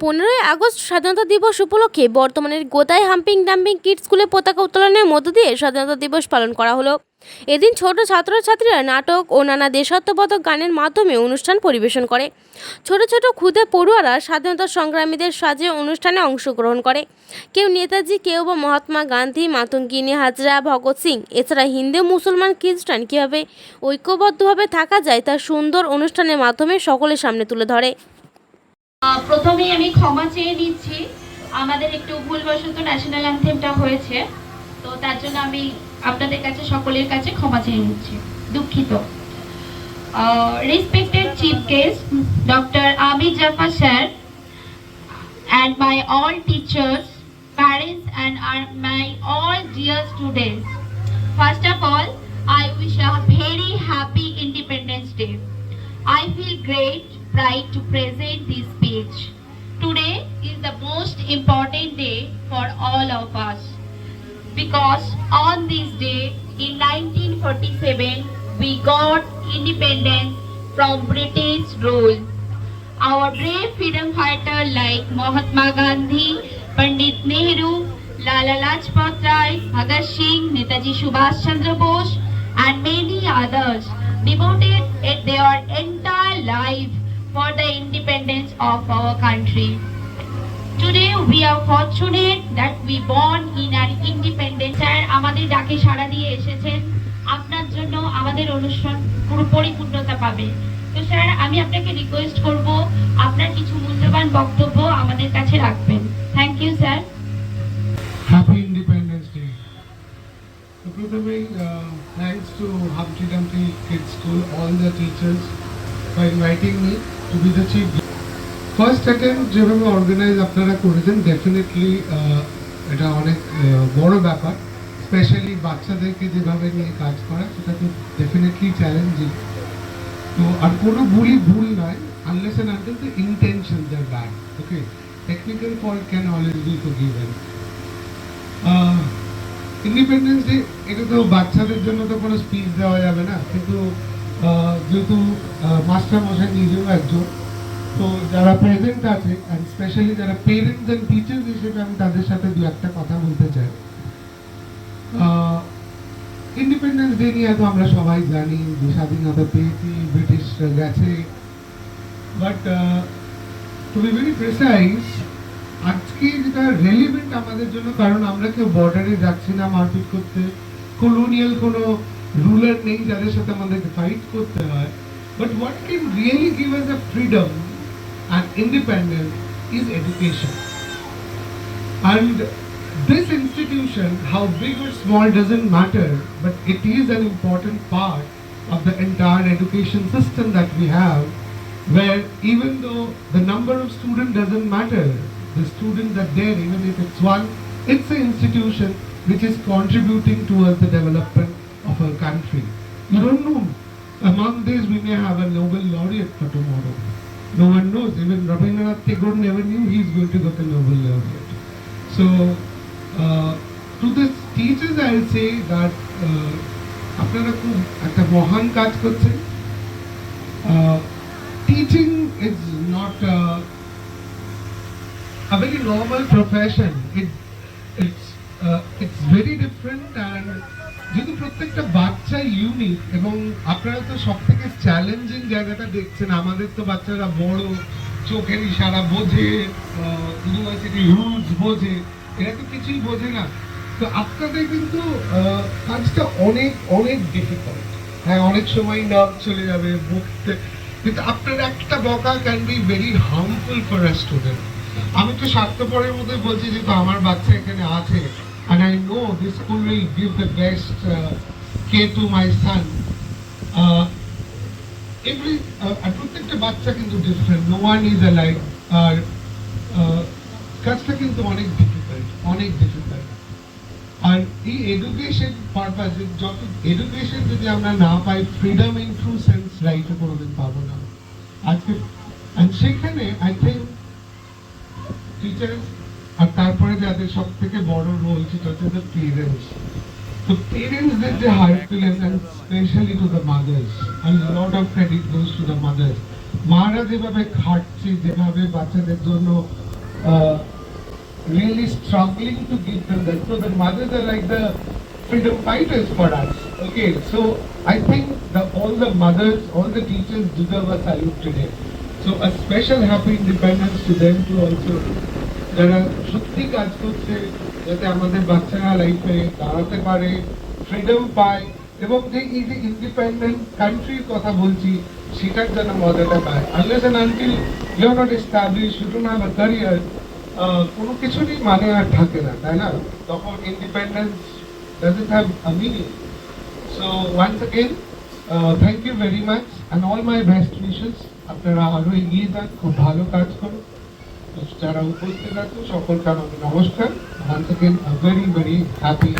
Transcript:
পনেরোই আগস্ট স্বাধীনতা দিবস উপলক্ষে বর্তমানের গোদাই হাম্পিং ডাম্পিং কিড স্কুলে পতাকা উত্তোলনের মধ্য দিয়ে স্বাধীনতা দিবস পালন করা হলো। এদিন ছোট ছাত্রছাত্রীরা নাটক ও নানা দেশাত্মবোধক গানের মাধ্যমে অনুষ্ঠান পরিবেশন করে। ছোট ছোট ক্ষুদে পড়ুয়ারা স্বাধীনতা সংগ্রামীদের সাজে অনুষ্ঠানে অংশগ্রহণ করে। কেউ নেতাজি, কেউ বা মহাত্মা গান্ধী, মাতঙ্গিনী হাজরা, ভগৎ সিং, এছাড়া হিন্দু মুসলমান খ্রিস্টান কীভাবে ঐক্যবদ্ধভাবে থাকা যায় তা সুন্দর অনুষ্ঠানের মাধ্যমে সকলের সামনে তুলে ধরে। প্রথমেই আমি ক্ষমা চেয়ে নিচ্ছি আমাদের একটু ভুলবশত ন্যাশনাল অ্যান্থেমটা হয়েছে তো তার জন্য আমি আপনাদের কাছে সকলের কাছে ক্ষমা চেয়ে নিচ্ছি দুঃখিত respected chief guest doctor Amir Jafa sir and my all teachers parents and our- my all dear students. First of all, I wish a very happy Independence Day. I feel great pride to present this speech. Today is the most important day for all of us because on this day in 1947 we got independence from British rule. Our brave freedom fighter like Mahatma Gandhi, Pandit Nehru, Lala Lajpat Rai, Bhagat Singh, Netaji Subhash Chandra Bose and many others devoted their entire life for the independence of our country. Today we are fortunate that we born in an independent sir আমাদের ডাকে সাড়া দিয়ে এসেছেন আপনার জন্য আমাদের অনুষ্ঠান পুরো পরিপূর্ণতা পাবে তো স্যার আমি আপনাকে রিকোয়েস্ট করব আপনার কিছু মূল্যবান বক্তব্য আমাদের কাছে রাখবেন থ্যাংক ইউ স্যার তো প্রথমেই thanks to Humpty Dumpty kid school all the teachers for inviting me to be the chief first attempt যেভাবে অর্গানাইজ আপনারা করেছেন ডেফিনেটলি এটা অনেক আহ, বড় ব্যাপার স্পেশালি বাচ্চাদেরকে যেভাবে নিয়ে কাজ করা সেটা তো ডেফিনেটলি চ্যালেঞ্জিং তো আর কোনো ভুলই ভুল নয় unless and until the intentions are bad okay technical fault can always be forgiven independence day এটা তো বাচ্চাদের জন্য তো কোনো স্পিচ দেওয়া যাবে না। কিন্তু যেহেতু মাস্টার মশাই নিজেও একজন, তো যারা প্রেজেন্ট আছে অ্যান্ড স্পেশালি যারা পেরেন্টস অ্যান্ড টিচার্স হিসেবে আমি তাদের সাথে দু একটা কথা বলতে চাই। ইন্ডিপেন্ডেন্স ডে নিয়ে তো আমরা সবাই জানি, যে স্বাধীনতা পেয়েছি ব্রিটিশরা গেছে। But to be very precise আজকে যেটা রেলিভেন্ট আমাদের জন্য কারণ আমরা কেউ বর্ডারে যাচ্ছি না মারপিট করতে কলোনিয়াল কোনো রুলার নেই যাদের সাথে আমাদেরকে ফাইট করতে হয় but what can really give us a freedom and independence is education And this institution, how big or small doesn't matter, but it is an important part of the entire education system that we have, where even though the number of students doesn't matter, the students are there, even if it's one, it's an institution which is contributing towards the development of our country. You don't know, among these we may have a Nobel laureate for tomorrow. No one knows, even Rabindranath Tagore never knew he's going to get a Nobel laureate. So, uh, to the teachers I'll say that uh, আপনারা খুব একটা মহান কাজ করছেন teaching is not a very normal profession. It, it's uh, it's very different and যেহেতু প্রত্যেকটা বাচ্চা unique এবং আপনারা তো সব থেকে চ্যালেঞ্জিং জায়গাটা দেখছেন আমাদের তো বাচ্চারা বড় চোখের ইশারা বোঝে ইউনিভার্সিটি রুলস বোঝে এরা তো কিছুই বোঝে না তো আপনাদের কিন্তু কাজটা অনেক অনেক ডিফিকাল্ট হ্যাঁ অনেক সময় নাম চলে যাবে বকতে কিন্তু আপনার একটা বকা can be very harmful for a student আমি তো স্বার্থপরের মধ্যে বলছি যে তো আমার বাচ্চা এখানে আছে। And I know this school will give the best uh, care to my son. Uh, every uh, প্রত্যেকটা বাচ্চা কিন্তু ডিফারেন্ট নো ওয়ান আর uh, কাজটা কিন্তু অনেক ডিফিকাল্ট অনেক ডিফিকাল্ট আর এই এডুকেশন পারপাস যত এডুকেশন যদি আমরা না পাই ফ্রিডম ইন ট্রু সেন্স লাইফে কোনোদিন পাবো না। আজকে সেখানে আই থিঙ্ক টিচার্স আর তারপরে যাদের সব থেকে বড় রোল সেটা হচ্ছে দ্য পেরেন্টস তো পেরেন্টসদের যে heartfulness and specially to the mothers and lot of credit goes to the mothers মারা যেভাবে খাটছে যেভাবে বাচ্চাদের জন্য uh, really struggling to give them that. So the mothers are like the freedom fighters for us. Okay, so I think that all the mothers, all the teachers deserve a salute today. So a special happy independence to them too also. যারা সত্যি কাজ করছে, যাতে আমাদের বাচ্চারা লাইফে দাঁড়াতে পারে ফ্রিডম পায়, এবং যে এই যে ইন্ডিপেন্ডেন্ট কান্ট্রির কথা বলছি, সেটার যেন মজাটা পায়। Unless and until you not establish you don't have a career কোনো কিছুরই মানে আর থাকে না, তাই না? তখন independence doesn't have a meaning so once again thank you very much and all my best wishes আপনারা আরও এগিয়ে যান, খুব ভালো কাজ করুন। যারা উপস্থিত আছে সকলকে আমাকে নমস্কার। Once again very very happy